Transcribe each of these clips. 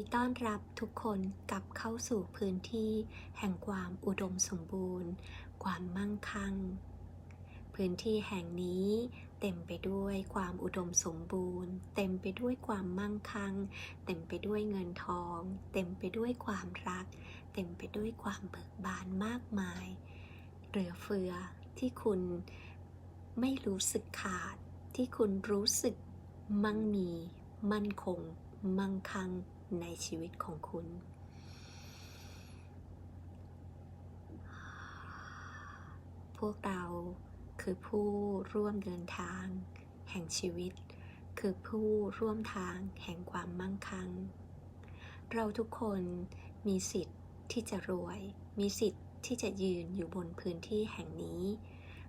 ดีต้อนรับทุกคนกลับเข้าสู่พื้นที่แห่งความอุดมสมบูรณ์ ความมั่งคั่ง พื้นที่แห่งนี้เต็มไปด้วยความอุดมสมบูรณ์ เต็มไปด้วยความมั่งคั่ง เต็มไปด้วยเงินทอง เต็มไปด้วยความรัก เต็มไปด้วยความเบิกบานมากมาย เหลือเฟือที่คุณไม่รู้สึกขาด ที่คุณรู้สึกมั่งมี มั่นคง มั่งคั่ง ในชีวิตของคุณ พวกเราคือผู้ร่วมเดินทาง แห่งชีวิต คือผู้ร่วมทางแห่งความมั่งคั่ง เราทุกคนมีสิทธิ์ที่จะรวย มีสิทธิ์ที่จะยืนอยู่บนพื้นที่แห่งนี้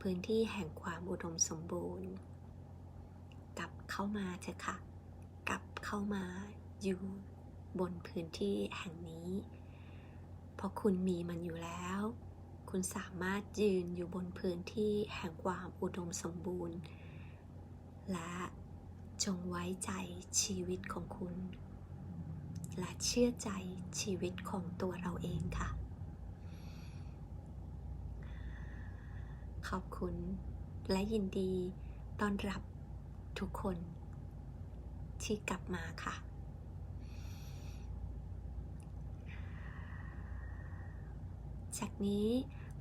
พื้นที่แห่งความอุดมสมบูรณ์ กลับเข้ามาเถอะค่ะ กลับเข้ามาอยู่ บนพื้นที่แห่งนี้ เพราะคุณมีมันอยู่แล้ว คุณสามารถยืนอยู่บนพื้นที่แห่งความอุดมสมบูรณ์ และจงไว้ใจชีวิตของคุณ และเชื่อใจชีวิตของตัวเราเองค่ะ ขอบคุณและยินดีต้อนรับทุกคนที่กลับมาค่ะ จากนี้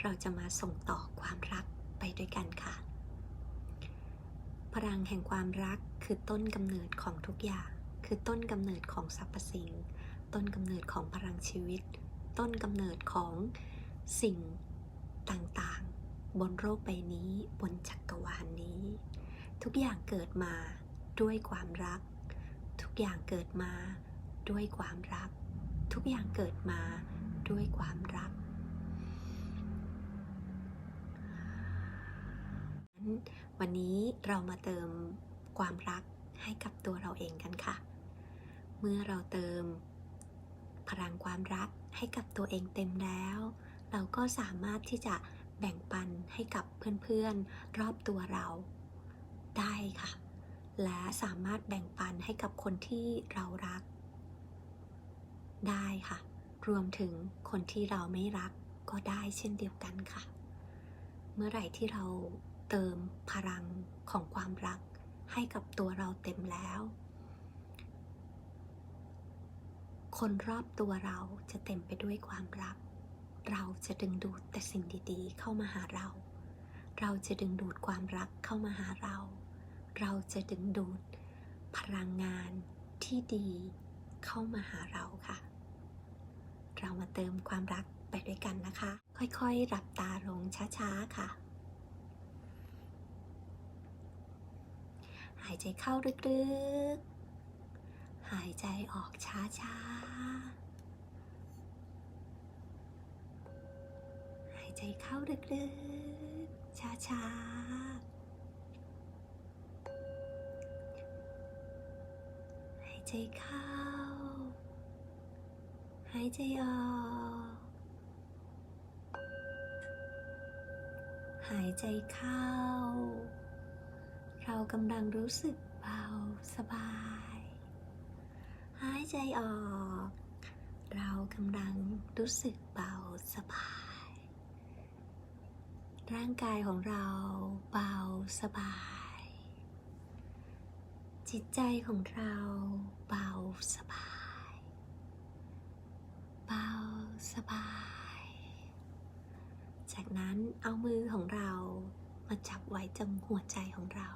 เราจะมาส่งต่อความรักไปด้วยกันค่ะ พลังแห่งความรักคือต้นกำเนิดของทุกอย่าง คือต้นกำเนิดของสรรพสิ่ง ต้นกำเนิดของพลังชีวิต ต้นกำเนิดของสิ่งต่างๆ บนโลกใบนี้ บนจักรวาลนนี้ ทุกอย่างเกิดมาด้วยความรัก ทุกอย่างเกิดมาด้วยความรัก ทุกอย่างเกิดมาด้วยความรัก วันนี้เรามาเติมความรักให้กับตัวเราเองกันค่ะ เมื่อเราเติมพลังความรักให้กับตัวเองเต็มแล้ว เราก็สามารถที่จะแบ่งปันให้กับเพื่อนๆ รอบตัวเราได้ค่ะ และสามารถแบ่งปันให้กับคนที่เรารัก ได้ค่ะ รวมถึงคนที่เราไม่รักก็ได้เช่นเดียวกันค่ะ เมื่อไหร่ที่เรา เติมพลังของความรักให้กับตัวเราเต็มแล้ว คนรอบตัวเราจะเต็มไปด้วยความรัก เราจะดึงดูดแต่สิ่งดีๆ เข้ามาหาเรา เราจะดึงดูดความรักเข้ามาหาเรา เราจะดึงดูดพลังงานที่ดีเข้ามาหาเราค่ะ เรามาเติมความรักไปด้วยกันนะคะ ค่อยๆหลับตาลงช้าๆค่ะ หาย ใจเข้าลึกๆ หายใจออกช้าๆ หายใจเข้าลึกๆ ช้าๆ หายใจเข้า หายใจออก หายใจเข้า เรากำลังรู้สึกเบาสบาย หายใจออก เรากำลังรู้สึกเบาสบาย ร่างกายของเราเบาสบาย จิตใจของเราเบาสบาย เบาสบาย จากนั้นเอามือของเรามาจับไว้จำหัวใจของเรา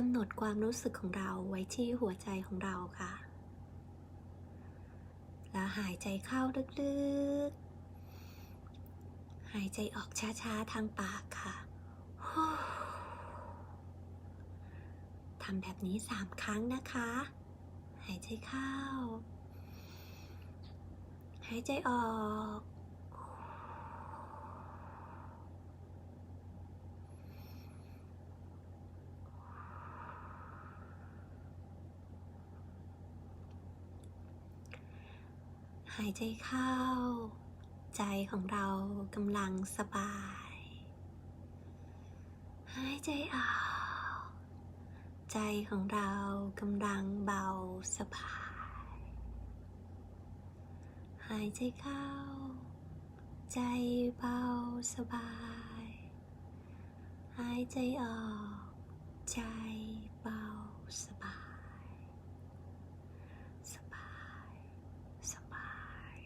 กำหนดความรู้สึกของเราไว้ที่หัวใจของเราค่ะ แล้วหายใจเข้าลึกๆ หายใจออกช้าๆ ทางปากค่ะ ทำแบบนี้สามครั้งนะคะ หายใจเข้า หายใจออกายใจเข้า ใจของเรากำลังสบาย หายใจออก ใจของเรากำลังเบาสบาย หายใจเข้า ใจเบาสบาย หายใจออก ใจเบาสบาย สบาย สบาย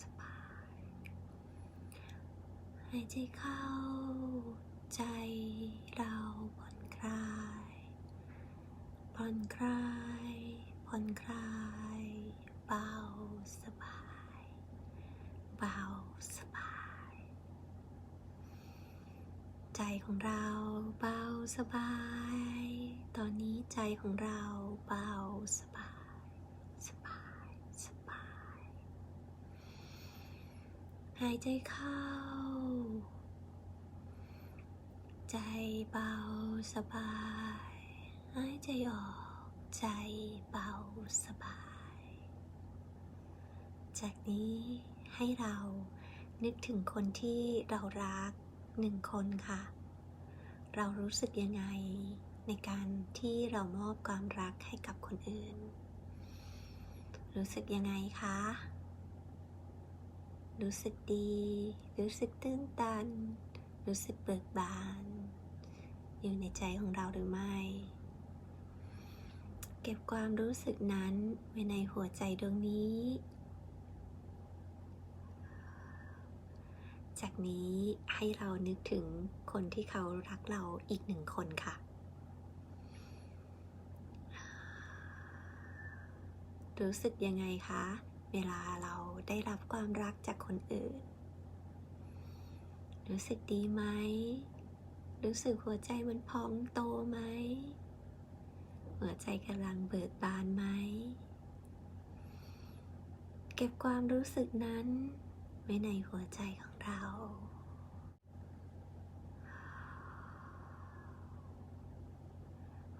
สบาย หายใจเข้า ใจเราผ่อนคลาย ผ่อนคลาย ผ่อนคลาย เบาสบาย เบาสบาย ใจของเราเบาสบาย ตอนนี้ใจของเราเบาสบายสบายสบายหายใจเข้า ใจเบาสบายหายใจออกใจเบาสบาย จากนี้ให้เรานึกถึงคนที่เรารักหนึ่งคนค่ะ เรารู้สึกยังไงในการที่เรามอบความรักให้กับคนอื่น รู้สึกยังไงคะ รู้สึกดี รู้สึกตื้นตัน รู้สึกเบิกบาน อยู่ในใจของเราหรือไม่ เก็บความรู้สึกนั้นไว้ในหัวใจดวงนี้ จากนี้ให้เรานึกถึงคนที่เขารักเราอีกหนึ่งคนค่ะ รู้สึกยังไงคะ เวลาเราได้รับความรักจากคนอื่น รู้สึกดีไหม รู้สึกหัวใจมันพองโตไหม หัวใจกำลังเบิกบานไหม เก็บความรู้สึกนั้นไว้ในหัวใจของเรา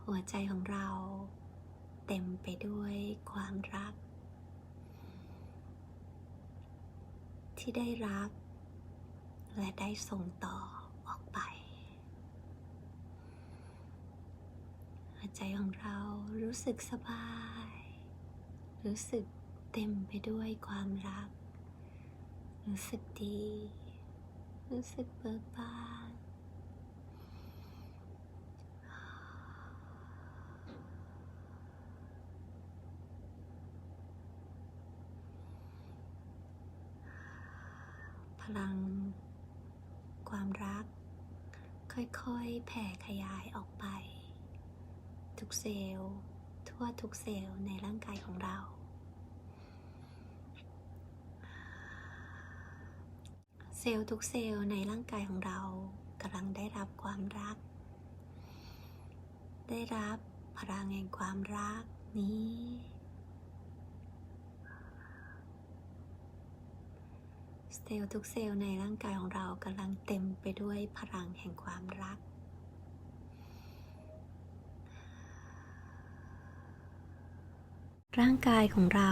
หัวใจของเราเต็มไปด้วยความรัก ที่ได้รับ และได้ส่งต่อออกไป หัว ใจของเรารู้สึกสบาย รู้สึกเต็มไปด้วยความรัก รู้สึกดี รู้สึกเบิกบานพลัง ความรัก ค่อยๆ แผ่ขยายออก กเซลล์ ทั่วทุกเซลล์ในร่างกายของเรา เซลล์ทุกเซลล์ในร่างกายของเรากำลังได้รับความรัก ได้รับพลังแห่งความรักนี้ เซลล์ทุกเซลล์ในร่างกายของเรากำลังเต็มไปด้วยพลังแห่งความรัก ร่างกายของเรา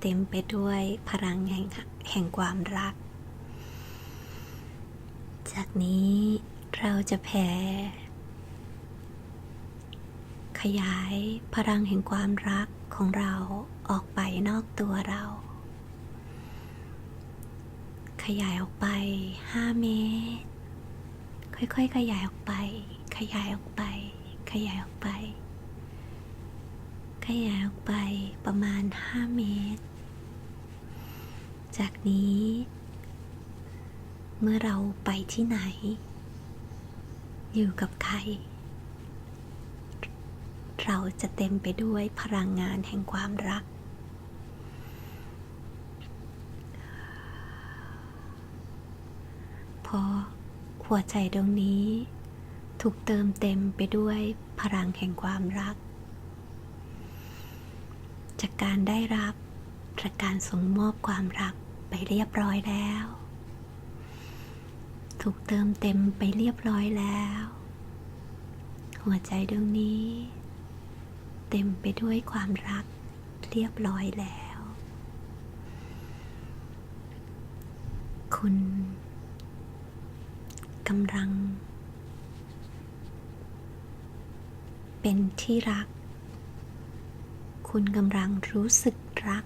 เต็มไปด้วยพลังแห่งแห่งความรัก จากนี้เราจะแผ่ ขยายพลังแห่งความรักของเราออกไปนอกตัวเรา ขยายออกไป 5 เมตร ค่อยๆ ขยายออกไป ขยายออกไป ขยายออกไป ยายออกไปประมาณ 5 เมตร จากนี้ เมื่อเราไปที่ไหน อยู่กับใคร เราจะเต็มไปด้วยพลังงานแห่งความรักพราะหัวใจดวงนี้ ถูกเติมเต็มไปด้วยพลังแห่งความรัก จากการได้รับจากการส่งมอบความรักไปเรียบร้อยแล้ว ถูกเติมเต็มไปเรียบร้อยแล้ว หัวใจดวงนี้ เต็มไปด้วยความรักเรียบร้อยแล้ว คุณกำลัง เป็นที่รัก คุณกำลังรู้สึกรัก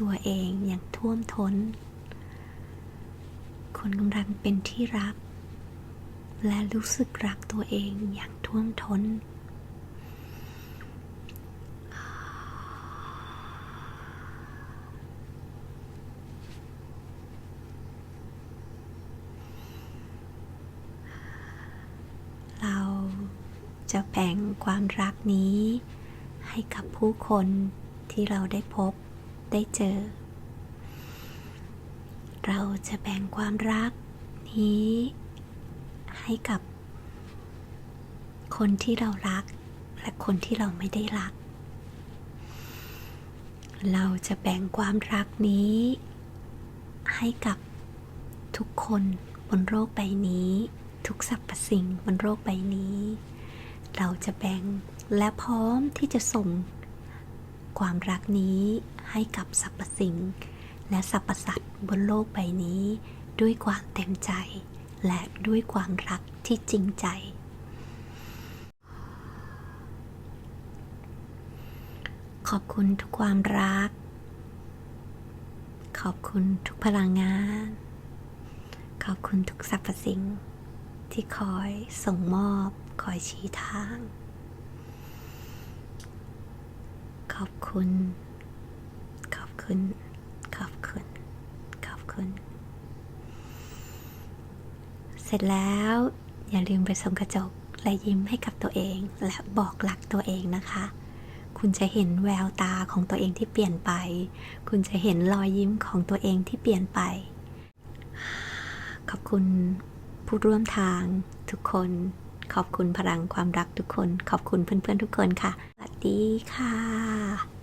ตัวเองอย่างท่วมท้น คุณกำลังเป็นที่รัก และรู้สึกรักตัวเองอย่างท่วมท้นเราจะแบ่งความรักนี้ ให้กับผู้คนที่เราได้พบได้เจอ เราจะแบ่งความรักนี้ให้กับ คนที่เรารักและคนที่เราไม่ได้รัก เราจะแบ่งความรักนี้ ให้กับทุกคนบนโลกใบนี้ ทุกสรรพสิ่งบนโลกใบนี้ เราจะแบ่งและพร้อมที่จะส่ง ความรักนี้ให้กับสรรพสิ่ง และสรรพสัตว์บนโลกใบนี้ ด้วยความเต็มใจ และด้วยความรักที่จริงใจ ขอบคุณทุกความรัก ขอบคุณทุกพลังงาน ขอบคุณทุกสรรพสิ่งที่คอยส่งมอบ คอยชี้ทาง ขอบคุณ ขอบคุณ ขอบคุณ ขอบคุณ เสร็จแล้วอย่าลืมไปส่องกระจกและยิ้มให้กับตัวเองและบอกรักตัวเองนะคะ คุณจะเห็นแววตาของตัวเองที่เปลี่ยนไป คุณจะเห็นรอยยิ้มของตัวเองที่เปลี่ยนไป ขอบคุณผู้ร่วมทางทุกคน ขอบคุณพลังความรักทุกคน ขอบคุณเพื่อนๆทุกคนค่ะ สวัสดีค่ะ